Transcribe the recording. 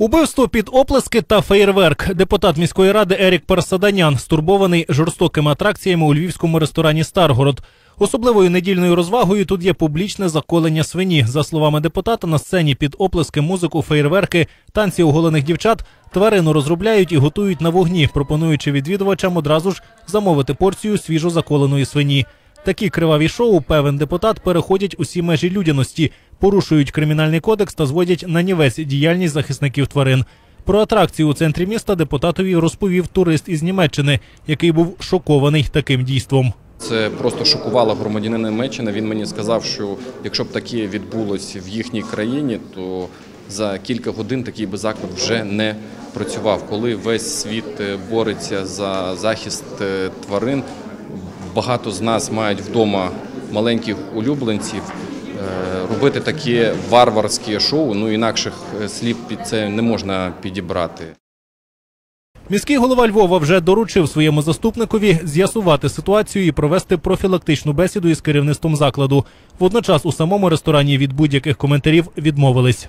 Убивство під оплески та феєрверк. Депутат міської ради Ерік Парсаданян стурбований жорстокими атракціями у львівському ресторані Старгород. Особливою недільною розвагою тут є публічне заколення свині. За словами депутата, на сцені під оплески, музику, феєрверки, танці оголених дівчат тварину розробляють і готують на вогні, пропонуючи відвідувачам одразу ж замовити порцію свіжо заколеної свині. Такі криваві шоу, певен депутат, переходять усі межі людяності, порушують кримінальний кодекс та зводять на нівець діяльність захисників тварин. Про атракцію у центрі міста депутатові розповів турист із Німеччини, який був шокований таким дійством. Це просто шокувало громадянина Німеччини. Він мені сказав, що якщо б таке відбулося в їхній країні, то за кілька годин такий би заклад вже не працював. Коли весь світ е, бореться за захист е, тварин, багато з нас мають вдома маленьких улюбленців. Е, Робити таке варварське шоу, ну інакших е, слів під це не можна підібрати. Міський голова Львова вже доручив своєму заступникові з'ясувати ситуацію і провести профілактичну бесіду із керівництвом закладу. Водночас у самому ресторані від будь-яких коментарів відмовились.